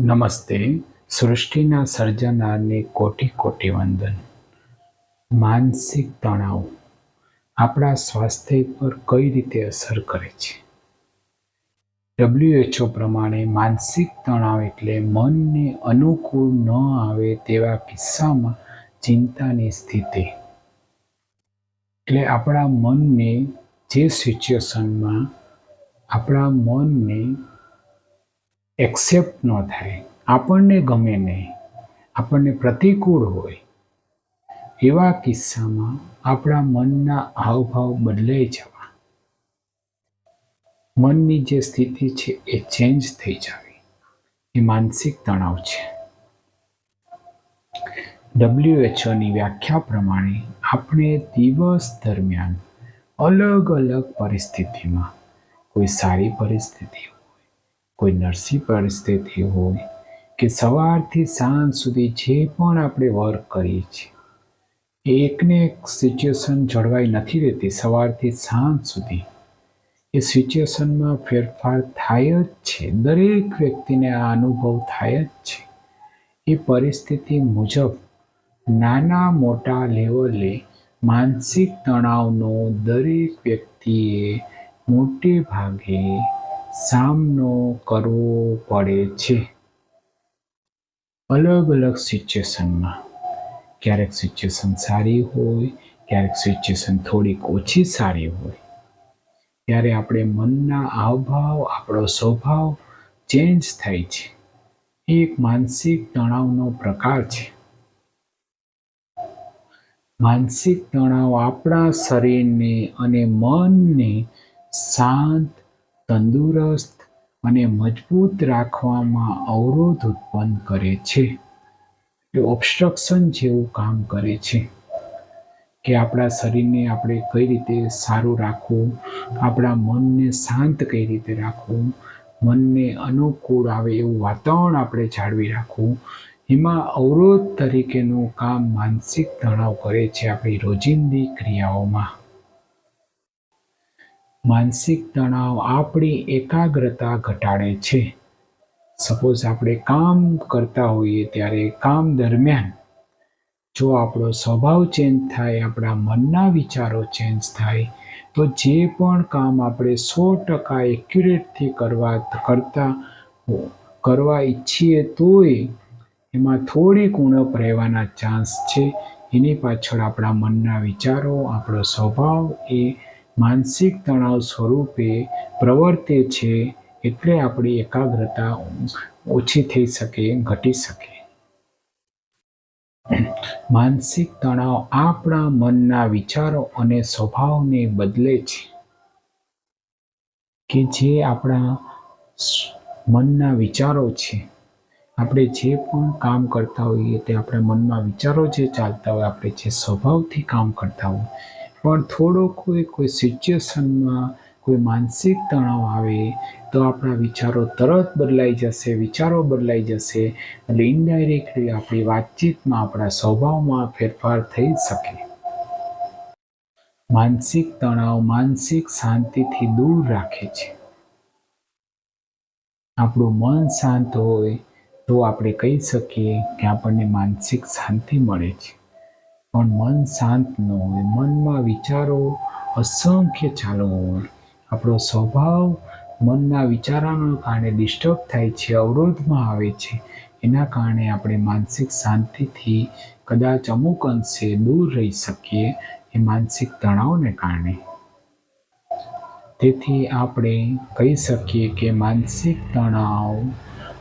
નમસ્તે. સૃષ્ટિના સર્જનારને કોટી કોટી વંદન. માનસિક તણાવ આપણા સ્વાસ્થ્ય પર કઈ રીતે અસર કરે છે? ડબ્લ્યુએચઓ પ્રમાણે માનસિક તણાવ એટલે મનને અનુકૂળ ન આવે તેવા કિસ્સામાં ચિંતાની સ્થિતિ. એટલે આપણા મનને જે સિચ્યુએશનમાં આપણા મનને એક્સેપ્ટ ન થાય. આપણને ગમે નહીં. આપણને પ્રતિકૂળ હોય. એવા કિસ્સામાં આપણા મનના હાવભાવ બદલાઈ જવા. મનની જે સ્થિતિ છે એ ચેન્જ થઈ જવી. એ માનસિક તણાવ છે. ડબ્લ્યુએચઓની વ્યાખ્યા પ્રમાણે આપણે દિવસ દરમિયાન અલગ અલગ પરિસ્થિતિમાં કોઈ સારી પરિસ્થિતિ કોઈ નરસી પરિસ્થિતિ હોય કે સવારથી સાંજ સુધી જે પણ આપણે વર્ક કરીએ છીએ, એકને એક સિચ્યુએશન જળવાઈ નથી રહેતી સવારથી સાંજ સુધી. એ સિચ્યુએશનમાં ફેરફાર થાય જ છે. દરેક વ્યક્તિને આ અનુભવ થાય જ છે. એ પરિસ્થિતિ મુજબ નાના મોટા લેવલે માનસિક તણાવનો દરેક વ્યક્તિએ મોટે ભાગે સામનો કરવો પડે છે. અલગ અલગ સિચ્યુએશનમાં. ક્યારેક સિચ્યુએશન સારી હોય, ક્યારેક સિચ્યુએશન થોડીક ઓછી સારી હોય. ત્યારે આપણે મનના હાવભાવ, આપણો સ્વભાવ ચેન્જ થાય છે. એક માનસિક તણાવનો પ્રકાર છે. માનસિક તણાવ આપણા શરીરને અને મનને શાંત તંદુરસ્ત અને મજબૂત રાખવામાં અવરોધ ઉત્પન્ન કરે છે. એ ઓબ્સ્ટ્રક્શન જેવું કામ કરે છે કે આપણા શરીરને આપણે કઈ રીતે સારું રાખવું, આપણા મનને શાંત કઈ રીતે રાખવું, મનને અનુકૂળ આવે એવું વાતાવરણ આપણે જાળવી રાખવું, એમાં અવરોધ તરીકેનું કામ માનસિક તણાવ કરે છે આપણી રોજિંદી ક્રિયાઓમાં. માનસિક તણાવ આપણી એકાગ્રતા ઘટાડે છે. સપોઝ આપણે કામ કરતા હોઈએ ત્યારે કામ દરમિયાન જો આપણો સ્વભાવ ચેન્જ થાય, આપણા મનના વિચારો ચેન્જ થાય, તો જે પણ કામ આપણે સો ટકા એક્યુરેટથી કરવા કરતા કરવા ઈચ્છીએ તોય એમાં થોડીક ઉણપ રહેવાના ચાન્સ છે. એની પાછળ આપણા મનના વિચારો, આપણો સ્વભાવ એ માનસિક તણાવ સ્વરૂપે પ્રવર્તે છે એટલે આપણી એકાગ્રતા ઓછી થઈ શકે, ઘટી શકે. માનસિક તણાવ આપણા મનના વિચારો અને સ્વભાવને બદલે છે કે જે આપણા મનના વિચારો છે. આપણે જે પણ કામ કરતા હોઈએ તે આપણા મનમાં વિચારો જે ચાલતા હોય, આપણે જે સ્વભાવથી કામ કરતા હોય પણ થોડો કોઈ કોઈ સિચ્યુએશનમાં કોઈ માનસિક તણાવ આવે, તો આપણા વિચારો તરત બદલાઈ જશે, વિચારો બદલાઈ જશે, એટલે ઇનડાયરેક્ટલી આપણી વાતચીતમાં, આપણા સ્વભાવમાં ફેરફાર થઈ શકે. માનસિક તણાવ માનસિક શાંતિથી દૂર રાખે છે. આપણું મન શાંત હોય, તો આપણે કહી શકીએ કે આપણને માનસિક શાંતિ મળે છે. પણ મન શાંત ન હોય, મનમાં વિચારો અસંખ્ય ચાલુ હોય. આપણો સ્વભાવ મનના વિચારોના કારણે ડિસ્ટર્બ થાય છે, અવરોધમાં આવે છે. એના કારણે આપણે માનસિક શાંતિથી કદાચ અમુક અંશે દૂર રહી શકીએ એ માનસિક તણાવને કારણે. તેથી આપણે કહી શકીએ કે માનસિક તણાવ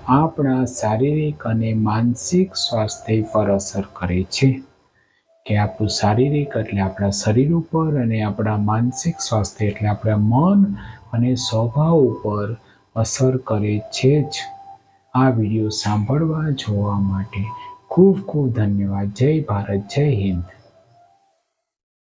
આપણા શારીરિક અને માનસિક સ્વાસ્થ્ય પર અસર કરે છે. કે આપણું શારીરિક એટલે આપણા શરીર ઉપર અને આપણા માનસિક સ્વાસ્થ્ય એટલે આપણા મન અને સ્વભાવ ઉપર અસર કરે છે જ. આ વીડિયો સાંભળવા જોવા માટે ખૂબ ખૂબ ધન્યવાદ. જય ભારત, જય હિન્દ.